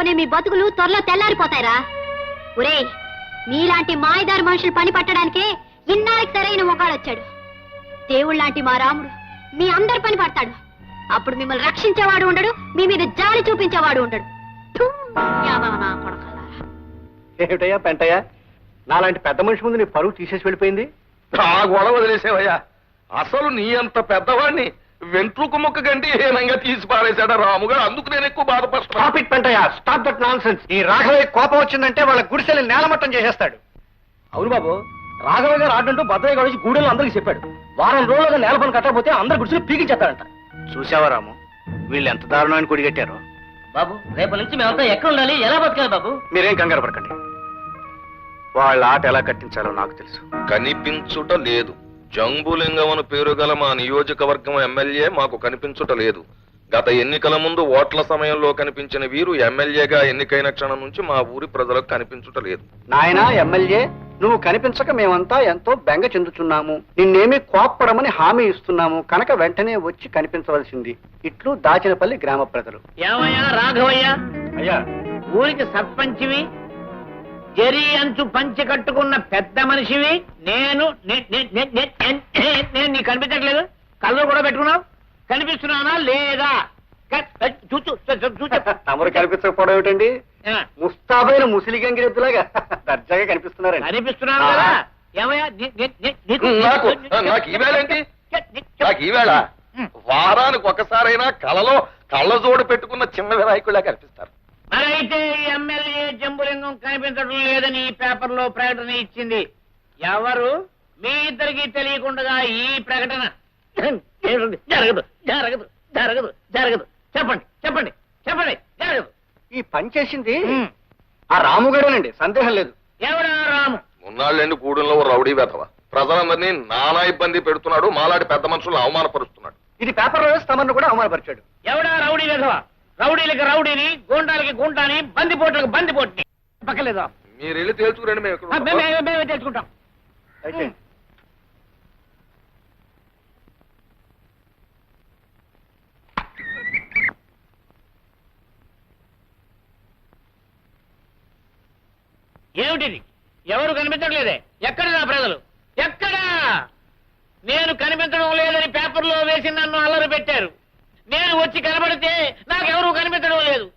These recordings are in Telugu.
అనుకునే మీ బతుకులు త్వరలో తెల్లారిపోతాయిరా. ఒరేయ్ మీలాంటి మాయదారి మనుషులు పని పట్టడానికే ఇన్నాళ్ళకి సరైన మొగాడొచ్చాడు దేవుళ్ళలాంటి మా రాముడు మీ అందరి పని పడతాడు. అప్పుడు మిమ్మల్ని రక్షించేవాడు ఉండడు మీ మీద జాలి చూపించేవాడు ఉండడు. ఏమిటయ్యా పెంటయ్యా? నాలాంటి పెద్ద మనిషి ముందు నీ పరువు తీసేసి వెళ్ళిపోయింది? ఆ గొడవ వదిలేసేవయ్యా. అసలు నీ అంత పెద్దవాడిని వెంట్రుకు ముక్క గంటి హీనంగా తీసి పారేశాడు రాముగారు అందుకు నేను ఎక్కువ స్టాప్ బాధపడుతున్నా ఇట్ పెంటయ్యా స్టాప్ దట్ నాన్ ఈ రాఘవయ్య కోపం వచ్చిందంటే వాళ్ళ గుడిసెలు నేలమట్టం చేసేస్తాడు. అవును బాబు రాఘవ గారు ఆడంటూ భద్రయ్య గారు వచ్చి గూడెలో అందరికి చెప్పాడు. వారం రోజులుగా నేల పని కట్టకపోతే అందరు గుడిసెలు పీకించేస్తాడంట. చూసావా రాము? వీళ్ళు ఎంత దారుణమైన కుడిగట్టారో బాబు రేపటి నుంచి మేమంతా ఎక్కడ ఉండాలి ఎలా బతకాలి బాబు? మీరేం కంగారు పడకండి. వాళ్ళ ఆట ఎలా కట్టించాలో నాకు తెలుసు. కనిపించుట లేదు. జంబులింగం అని పేరు గల మా నియోజకవర్గం ఎమ్మెల్యే మాకు కనిపించుట లేదు. గత ఎన్నికల ముందు ఓట్ల సమయంలో కనిపించిన వీరు ఎమ్మెల్యేగా ఎన్నికైన క్షణం నుంచి మా ఊరి ప్రజలకు కనిపించుట లేదు. నాయనా ఎమ్మెల్యే నువ్వు కనిపించక మేమంతా ఎంతో బెంగ చెందుతున్నాము నిన్నేమీ కోప్పడమని హామీ ఇస్తున్నాము. కనుక వెంటనే వచ్చి కనిపించవలసింది. ఇట్లు దాచినపల్లి గ్రామ ప్రజలు. ఏమయ్యా రాఘవయ్య? అయ్యా. ఊరికి సర్పంచివి జరి అంచు పంచి కట్టుకున్న పెద్ద మనిషివి. నేను నేను నీకు కనిపించట్లేదు. కళ్ళు కూడా పెట్టుకున్నావు? కనిపిస్తున్నానా? లేదా. తమరు కనిపించకపోవడం ఏమిటండి? ముస్తాబైన ముసిలి గంగిరెద్దులాగా దర్జాగా కనిపిస్తున్నారండి. కనిపిస్తున్నాను కదా. ఏమయ్యా? నీకు- ఈవేళ వారానికి ఒకసారైనా కళలో కళ్ళ జోడు పెట్టుకున్న చిన్న వినాయకుడిలా కనిపిస్తారు. మరైతే ఈ ఎమ్మెల్యే జంబులింగం కనిపించడం లేదని ఈ పేపర్లో ప్రకటన ఇచ్చింది. ఎవరు? మీ ఇద్దరికి తెలియకుండా ఈ ప్రకటన. జరగదు జరగదు జరగదు జరగదు. చెప్పండి చెప్పండి చెప్పండి జరగదు. ఈ పని చేసింది. ఆ రాముగారేనండి సందేహం లేదు. ఎవడా రాము? ఉన్నాళ్ళండి గూడెంలో ఓ రౌడీ వెధవ. ప్రజలందరినీ నానా ఇబ్బంది పెడుతున్నాడు మాలాంటి పెద్ద మనుషులను అవమానపరుస్తున్నాడు. ఇది పేపర్ తమను కూడా అవమానపరిచాడు. ఎవడా రౌడీ వెధవ? రౌడీలకి రౌడీని గూండాలకి గుంటాని బందిపోట్లకి బందిపోట్ని. పక్కలేదా? మీరు వెళ్ళి తేల్చుకురండి మేము. మేమే మేమే తెలుసుకుంటాం అయితే. ఏమిటిది? ఎవరు కనిపించట్లేదే? ఎక్కడ నా ప్రజలు? ఎక్కడా? నేను కనిపించడం లేదని పేపర్లో వేసి నన్ను అల్లరి పెట్టారు. నేను వచ్చి కనబడితే నాకెవరూ కనిపించడం లేదు.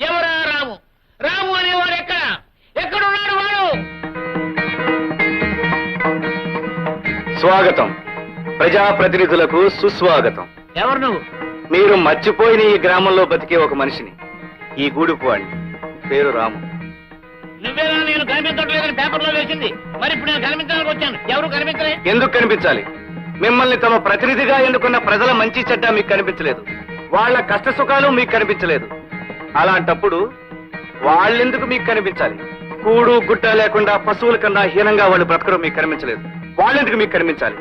ఎవరా రాము? రాము అనేవాడు ఎక్కడ? ఎక్కడున్నాడు వాడు? స్వాగతం. ప్రజాప్రతినిధులకు సుస్వాగతం. ఎవరు నువ్వు? మీరు మర్చిపోయిన ఈ గ్రామంలో బతికే ఒక మనిషిని. ఈ గూడుపు వాడిని పేరు రాము. నువ్వేనా నేను కనిపించట్లేదని పేపర్లో వేసింది. మరి ఇప్పుడు నేను కనిపించడానికి వచ్చాను. ఎవరు కనిపించలే? ఎందుకు కనిపించాలి? మిమ్మల్ని తమ ప్రతినిధిగా ఎన్నుకున్న ప్రజల మంచి చెడ్డ మీకు కనిపించలేదు. వాళ్ళ కష్ట సుఖాలు మీకు కనిపించలేదు. అలాంటప్పుడు వాళ్ళెందుకు మీకు కనిపించాలి? కూడు గుడ్డ లేకుండా పశువుల కన్నా హీనంగా వాళ్ళు బ్రతకడం మీకు కనిపించలేదు. వాళ్ళెందుకు మీకు కనిపించాలి?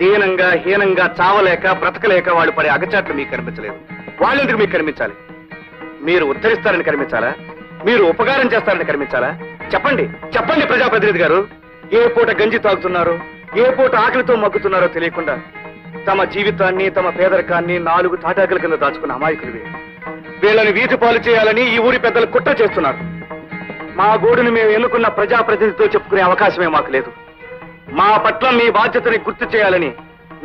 దీనంగా హీనంగా చావలేక బ్రతకలేక వాళ్ళు పడే అగచాట్లు మీకు కనిపించలేదు. వాళ్ళెందుకు మీకు కనిపించాలి? మీరు ఉద్ధరిస్తారని కనిపించాలా? మీరు ఉపకారం చేస్తారని కనిపించాలా? చెప్పండి చెప్పండి ప్రజాప్రతినిధి గారు. ఏ పూట గంజి తాగుతున్నారు? ఏ పూట ఆకలితో మగ్గుతున్నారో తెలియకుండా తమ జీవితాన్ని తమ పేదరికాన్ని నాలుగు తాటాకుల కింద దాచుకున్న అమాయకులు వీళ్ళని వీధి పాలు చేయాలని ఈ ఊరి పెద్దలు కుట్ర చేస్తున్నారు. మా గూడుని మేము ఎన్నుకున్న ప్రజాప్రతినిధితో చెప్పుకునే అవకాశమే మాకు లేదు. మా పట్ల మీ బాధ్యతని గుర్తు చేయాలని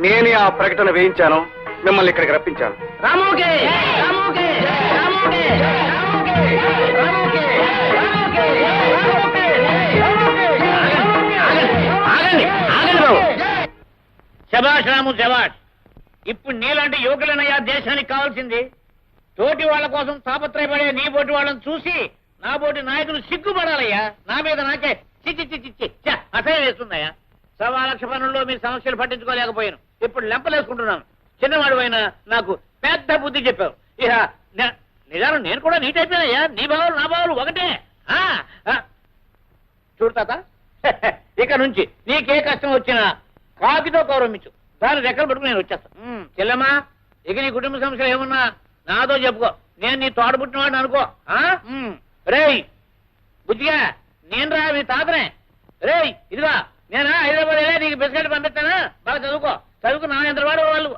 నేనే ఆ ప్రకటన వేయించాను మిమ్మల్ని ఇక్కడికి రప్పించాను. రామోగే శబాష్ జవాడ్ ఇప్పుడు నీలాంటి యువకులనయ్యా దేశానికి కావాల్సింది. తోటి వాళ్ళ కోసం తాపత్రయపడే నీ బోటి వాళ్ళని చూసి నా బోటి నాయకులు సిగ్గుపడాలయ్యా. నా మీద నాకే చిచ్చి చిచ్చి చి అసహ్యం వేస్తుందయ్యా. సవా లక్ష పనుల్లో మీ సమస్యలు పట్టించుకోలేకపోయాను. ఇప్పుడు లెంపలేసుకుంటున్నాను. చిన్నవాడు అయినా నాకు పెద్ద బుద్ధి చెప్పావు. ఇక నే- నేను కూడా నీట్ అయిపోయానయ్యా నీ భావాలు నా భావాలు ఒకటే. ఆ, చూడు తాత ఇక నుంచి నీకే కష్టం వచ్చినా కాకితో గౌరవించు. దాని రెక్కలు పట్టుకుని నేను వచ్చేస్తాను చెల్లెమ్మా ఇక నీ కుటుంబ సమస్యలు ఏమన్నా నాతో చెప్పుకో. నేను నీ తోడ పుట్టినవాడిని అనుకో. రేయ్ బుజ్జిగా నేను రా మీ తాతనే. రేయ్ ఇదిగా నేనా హైదరాబాద్ వెళ్ళి నీకు బిస్కెట్ పంపిస్తానా? బాగా చదువుకో. చదువుకు నా ఎంత వాడు వాళ్ళు.